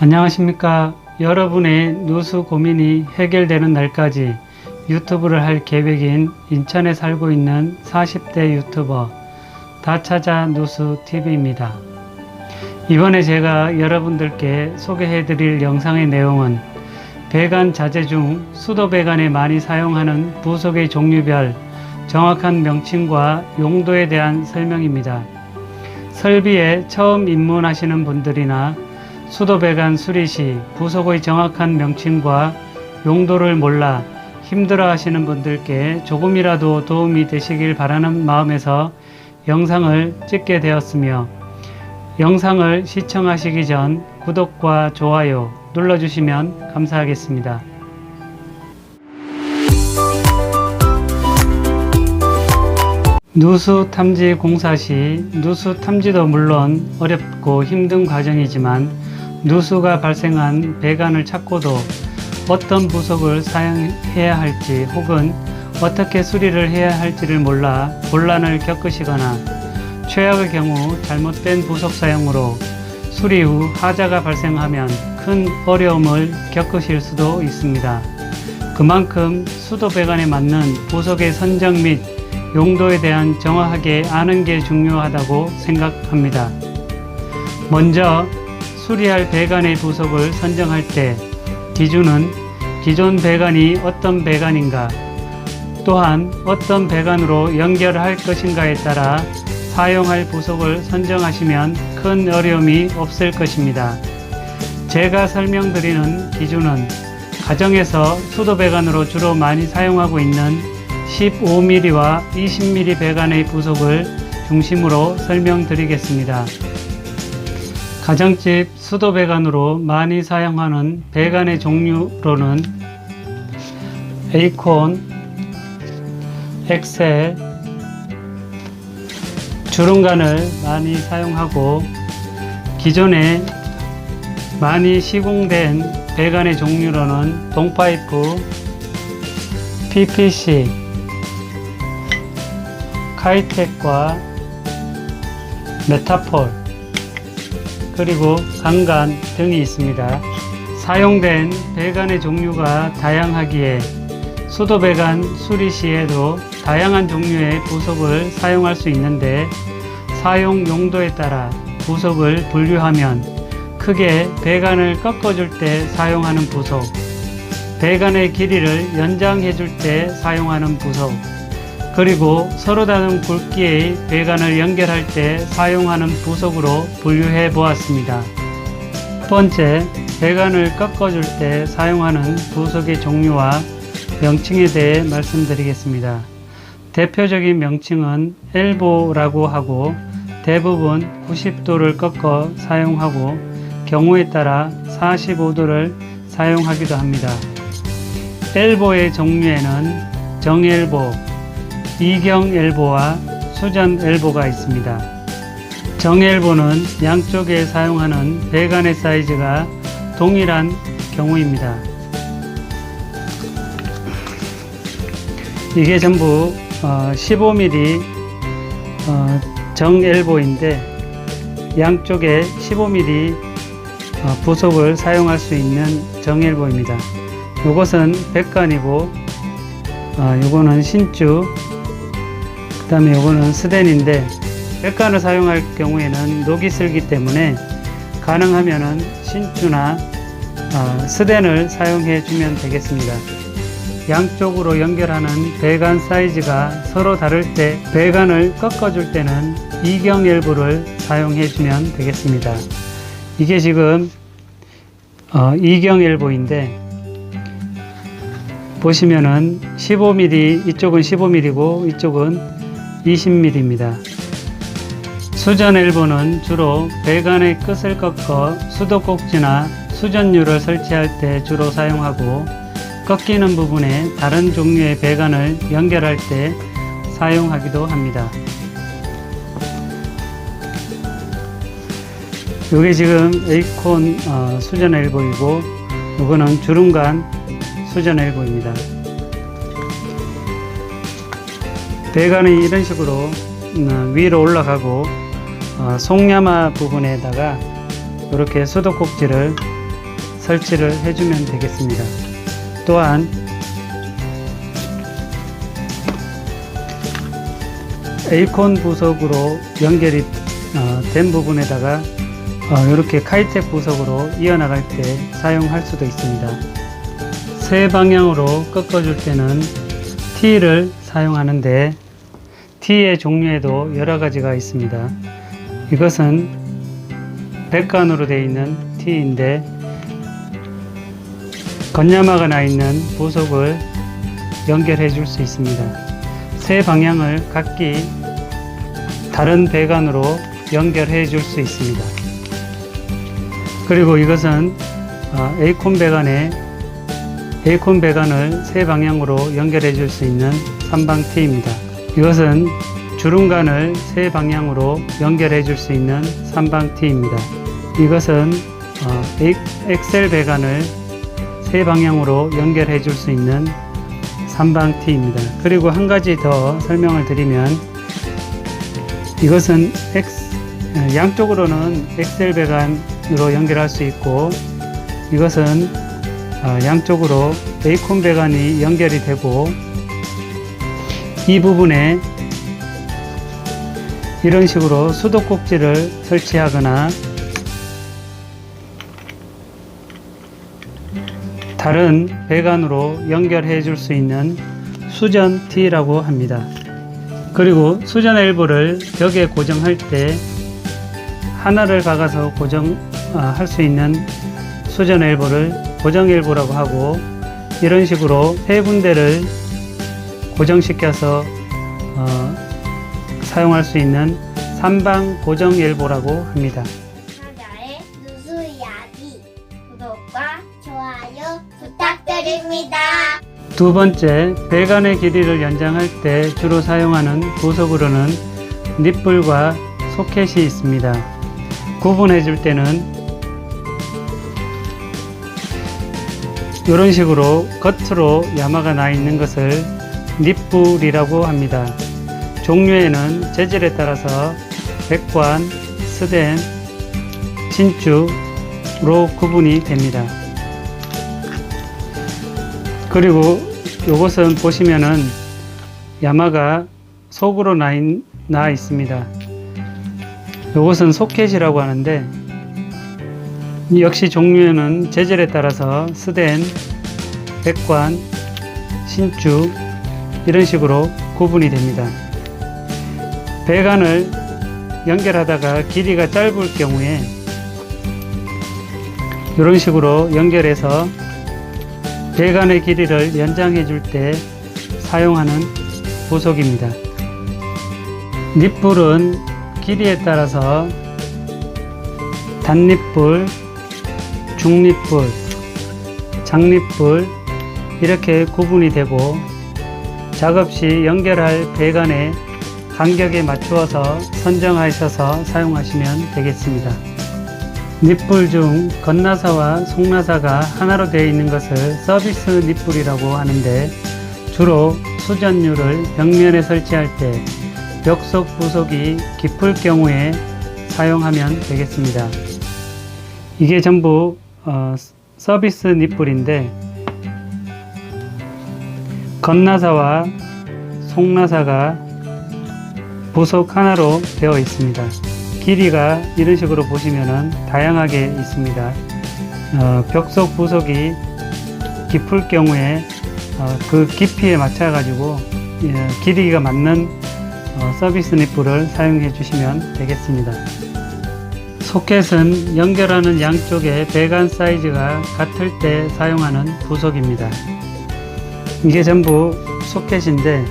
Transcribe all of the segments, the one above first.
안녕하십니까. 여러분의 누수 고민이 해결되는 날까지 유튜브를 할 계획인 인천에 살고 있는 40대 유튜버 다차자 누수 TV입니다. 이번에 제가 여러분들께 소개해 드릴 영상의 내용은 배관 자재 중 수도 배관에 많이 사용하는 부속의 종류별 정확한 명칭과 용도에 대한 설명입니다. 설비에 처음 입문하시는 분들이나 수도 배관 수리 시 부속의 정확한 명칭과 용도를 몰라 힘들어 하시는 분들께 조금이라도 도움이 되시길 바라는 마음에서 영상을 찍게 되었으며 영상을 시청하시기 전 구독과 좋아요 눌러주시면 감사하겠습니다. 누수 탐지 공사 시 누수 탐지도 물론 어렵고 힘든 과정이지만 누수가 발생한 배관을 찾고도 어떤 부속을 사용해야 할지 혹은 어떻게 수리를 해야 할지를 몰라 곤란을 겪으시거나 최악의 경우 잘못된 부속 사용으로 수리 후 하자가 발생하면 큰 어려움을 겪으실 수도 있습니다. 그만큼 수도 배관에 맞는 부속의 선정 및 용도에 대한 정확하게 아는 게 중요하다고 생각합니다. 먼저 수리할 배관의 부속을 선정할 때 기준은 기존 배관이 어떤 배관인가 또한 어떤 배관으로 연결할 것인가에 따라 사용할 부속을 선정하시면 큰 어려움이 없을 것입니다. 제가 설명드리는 기준은 가정에서 수도 배관으로 주로 많이 사용하고 있는 15mm와 20mm 배관의 부속을 중심으로 설명드리겠습니다. 가정집 수도 배관으로 많이 사용하는 배관의 종류로는 에이콘, 엑셀, 주름관을 많이 사용하고 기존에 많이 시공된 배관의 종류로는 동파이프, PPC, 카이텍과 메타폴 그리고 강간 등이 있습니다. 사용된 배관의 종류가 다양하기에 수도 배관 수리 시에도 다양한 종류의 부속을 사용할 수 있는데 사용 용도에 따라 부속을 분류하면 크게 배관을 꺾어줄 때 사용하는 부속, 배관의 길이를 연장해 줄 때 사용하는 부속, 그리고 서로 다른 굵기의 배관을 연결할 때 사용하는 부속으로 분류해 보았습니다. 첫 번째, 배관을 꺾어줄 때 사용하는 부속의 종류와 명칭에 대해 말씀드리겠습니다. 대표적인 명칭은 엘보라고 하고 대부분 90도를 꺾어 사용하고 경우에 따라 45도를 사용하기도 합니다. 엘보의 종류에는 정엘보, 이경 엘보와 수전 엘보가 있습니다. 정엘보는 양쪽에 사용하는 배관의 사이즈가 동일한 경우입니다. 이게 전부 15mm 어, 정엘보인데 양쪽에 15mm 어, 부속을 사용할 수 있는 정엘보입니다. 이것은 백관이고 어, 요거는 신주 그 다음에 요거는 스덴인데 백관을 사용할 경우에는 녹이 슬기 때문에 가능하면은 신주나 어, 스덴을 사용해 주면 되겠습니다. 양쪽으로 연결하는 배관 사이즈가 서로 다를 때 배관을 꺾어 줄 때는 이경 엘보를 사용해 주면 되겠습니다. 이게 지금 어, 이경 엘보인데 보시면은 15mm 이쪽은 15mm고 이쪽은 20mm입니다. 수전 엘보는 주로 배관의 끝을 꺾어 수도꼭지나 수전유를 설치할 때 주로 사용하고 꺾이는 부분에 다른 종류의 배관을 연결할 때 사용하기도 합니다. 이게 지금 에이콘 어, 수전 엘보이고 이거는 주름관 수전 엘보입니다. 배관이 이런 식으로 음, 위로 올라가고 어, 송야마 부분에다가 이렇게 수도꼭지를 설치를 해주면 되겠습니다. 또한 에이콘 부속으로 연결이 어, 된 부분에다가 어, 이렇게 카이텍 부속으로 이어나갈 때 사용할 수도 있습니다. 세 방향으로 꺾어줄 때는 T를 사용하는데 T의 종류에도 여러 가지가 있습니다. 이것은 백간으로 되어 있는 T인데 건야마가 나 있는 부속을 연결해 줄 수 있습니다. 세 방향을 각기 다른 배관으로 연결해 줄 수 있습니다. 그리고 이것은 어, 에이콘 배관에 에이콘 배관을 세 방향으로 연결해 줄 수 있는 삼방 T입니다. 이것은 주름관을 세 방향으로 연결해 줄 수 있는 삼방 T입니다. 이것은 어, 엑- 엑셀 배관을 세 방향으로 연결해 줄 수 있는 삼방 T입니다. 그리고 한 가지 더 설명을 드리면 이것은 양쪽으로는 엑셀 배관으로 연결할 수 있고 이것은 어, 양쪽으로 베이콘 배관이 연결이 되고 이 부분에 이런 식으로 수도꼭지를 설치하거나 다른 배관으로 연결해 줄 수 있는 수전 T라고 합니다. 그리고 수전 엘보를 벽에 고정할 때 하나를 박아서 고정할 수 있는 수전 엘보를 고정 엘보라고 하고 이런 식으로 세 군데를 고정시켜서 어, 사용할 수 있는 삼방 고정 엘보라고 합니다. 나의 누수 이야기 구독과 좋아요 부탁드립니다. 두 번째, 배관의 길이를 연장할 때 주로 사용하는 부속으로는 닛불과 소켓이 있습니다. 구분해 줄 때는 이런 식으로 겉으로 야마가 나 있는 것을 닛불이라고 합니다. 종류에는 재질에 따라서 백관, 스덴, 신축으로 구분이 됩니다. 그리고 이것은 보시면은 야마가 속으로 나, 있, 나 있습니다. 이것은 소켓이라고 하는데 역시 종류에는 재질에 따라서 스덴, 백관, 신축 이런 식으로 구분이 됩니다. 배관을 연결하다가 길이가 짧을 경우에 이런 식으로 연결해서 배관의 길이를 연장해 줄 때 사용하는 부속입니다. 닛불은 길이에 따라서 단닛불, 중닛불, 장닛불 이렇게 구분이 되고 작업 시 연결할 배관의 간격에 맞추어서 선정하셔서 사용하시면 되겠습니다. 닛불 중 건나사와 속나사가 하나로 되어 있는 것을 서비스 닛불이라고 하는데 주로 수전유를 벽면에 설치할 때 벽속 부속이 깊을 경우에 사용하면 되겠습니다. 이게 전부 어, 서비스 닛불인데 건나사와 속나사가 부속 하나로 되어 있습니다. 길이가 이런 식으로 보시면은 다양하게 있습니다. 어, 벽속 부속이 깊을 경우에 어, 그 깊이에 맞춰 가지고 예, 길이가 맞는 어, 서비스 닛불을 사용해 주시면 되겠습니다. 소켓은 연결하는 양쪽의 배관 사이즈가 같을 때 사용하는 부속입니다. 이게 전부 소켓인데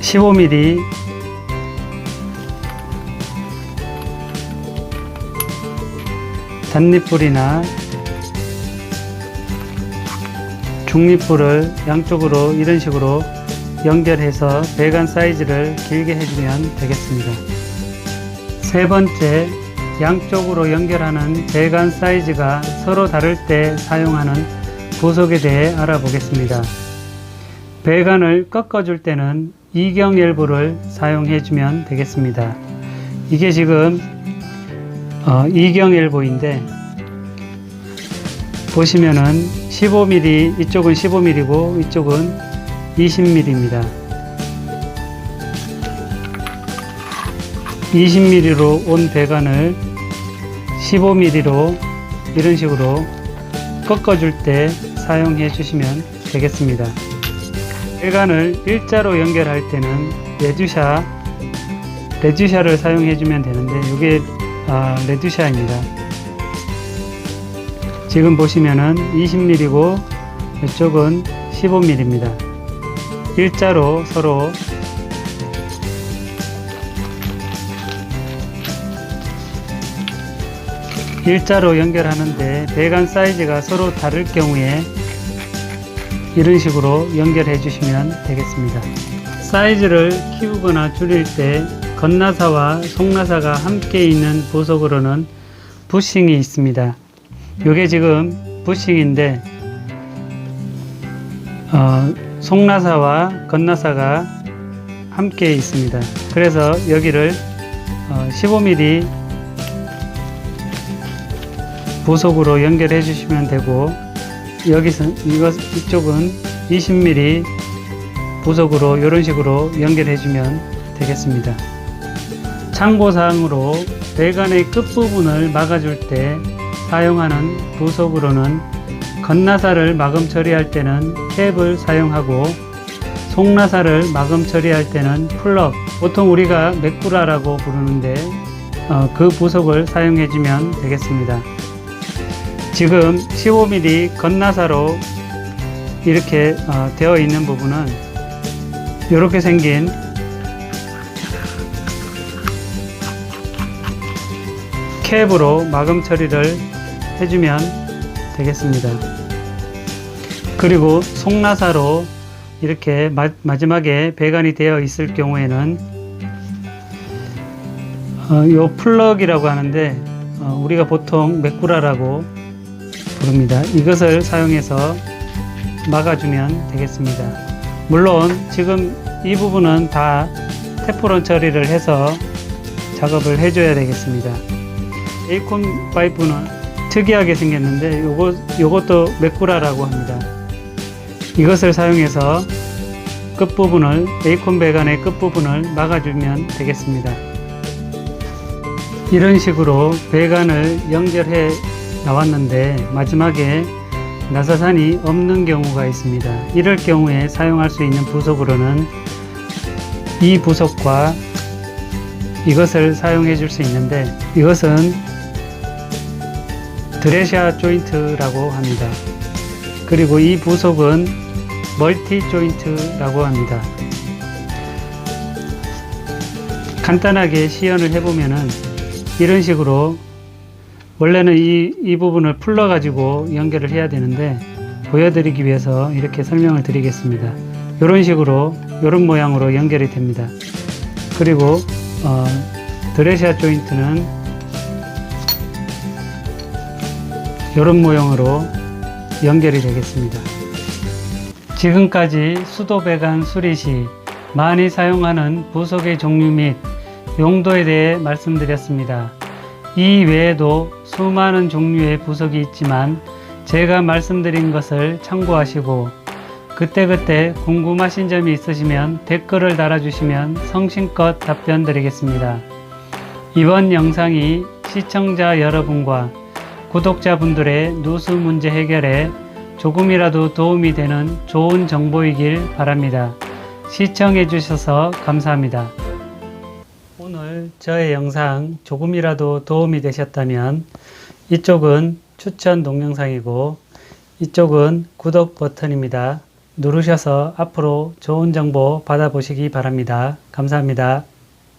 15mm 단잎불이나 중립불을 양쪽으로 이런 식으로 연결해서 배관 사이즈를 길게 해주면 되겠습니다. 세 번째, 양쪽으로 연결하는 배관 사이즈가 서로 다를 때 사용하는 부속에 대해 알아보겠습니다. 배관을 꺾어줄 때는 이경 엘보를 사용해 주면 되겠습니다. 이게 지금 어, 이경 엘보인데 보시면은 15mm, 이쪽은 15mm고 이쪽은 20mm입니다. 20mm로 온 배관을 15mm로 이런 식으로 꺾어줄 때 사용해 주시면 되겠습니다. 배관을 일자로 연결할 때는 레듀샤, 레듀샤를 사용해 주면 되는데 이게 아, 레듀샤입니다. 지금 보시면은 20mm고 이쪽은 15mm입니다. 일자로 서로 일자로 연결하는데 배관 사이즈가 서로 다를 경우에 이런 식으로 연결해 주시면 되겠습니다. 사이즈를 키우거나 줄일 때 건나사와 속나사가 함께 있는 부속으로는 부싱이 있습니다. 이게 지금 부싱인데 어, 속나사와 건나사가 함께 있습니다. 그래서 여기를 어, 15mm 부속으로 연결해 주시면 되고 여기서 이것 이쪽은 20mm 부속으로 이런 식으로 연결해 주면 되겠습니다. 참고사항으로 배관의 끝부분을 막아줄 때 사용하는 부속으로는 건나사를 마금 처리할 때는 캡을 사용하고 속나사를 마금 처리할 때는 플럭 보통 우리가 맥구라라고 부르는데 어, 그 부속을 사용해 주면 되겠습니다. 지금 15mm 건나사로 이렇게 어, 되어 있는 부분은 이렇게 생긴 캡으로 마금 처리를 해주면 되겠습니다. 그리고 속나사로 이렇게 마, 마지막에 배관이 되어 있을 경우에는 어, 요 플럭이라고 하는데 어, 우리가 보통 맥구라라고 부릅니다. 이것을 사용해서 막아주면 되겠습니다. 물론 지금 이 부분은 다 테프론 처리를 해서 작업을 해줘야 되겠습니다. 에이콘 파이프는 특이하게 생겼는데 요거, 요것도 메꾸라라고 합니다. 이것을 사용해서 끝부분을 에이콘 배관의 끝부분을 막아주면 되겠습니다. 이런 식으로 배관을 연결해 나왔는데 마지막에 나사산이 없는 경우가 있습니다. 이럴 경우에 사용할 수 있는 부속으로는 이 부속과 이것을 사용해 줄 수 있는데 이것은 드레샤 조인트라고 합니다. 그리고 이 부속은 멀티 조인트라고 합니다. 간단하게 시연을 해보면은 이런 식으로 원래는 이, 이 부분을 풀러 가지고 연결을 해야 되는데 보여드리기 위해서 이렇게 설명을 드리겠습니다. 이런 식으로 이런 모양으로 연결이 됩니다. 그리고 어, 드레시아 조인트는 이런 모양으로 연결이 되겠습니다. 지금까지 수도 배관 수리 시 많이 사용하는 부속의 종류 및 용도에 대해 말씀드렸습니다. 이 외에도 수많은 종류의 부속이 있지만 제가 말씀드린 것을 참고하시고 그때그때 궁금하신 점이 있으시면 댓글을 달아주시면 성심껏 답변 드리겠습니다. 이번 영상이 시청자 여러분과 구독자분들의 누수 문제 해결에 조금이라도 도움이 되는 좋은 정보이길 바랍니다. 시청해 주셔서 감사합니다. 저의 영상 조금이라도 도움이 되셨다면 이쪽은 추천 동영상이고 이쪽은 구독 버튼입니다. 누르셔서 앞으로 좋은 정보 받아보시기 바랍니다. 감사합니다.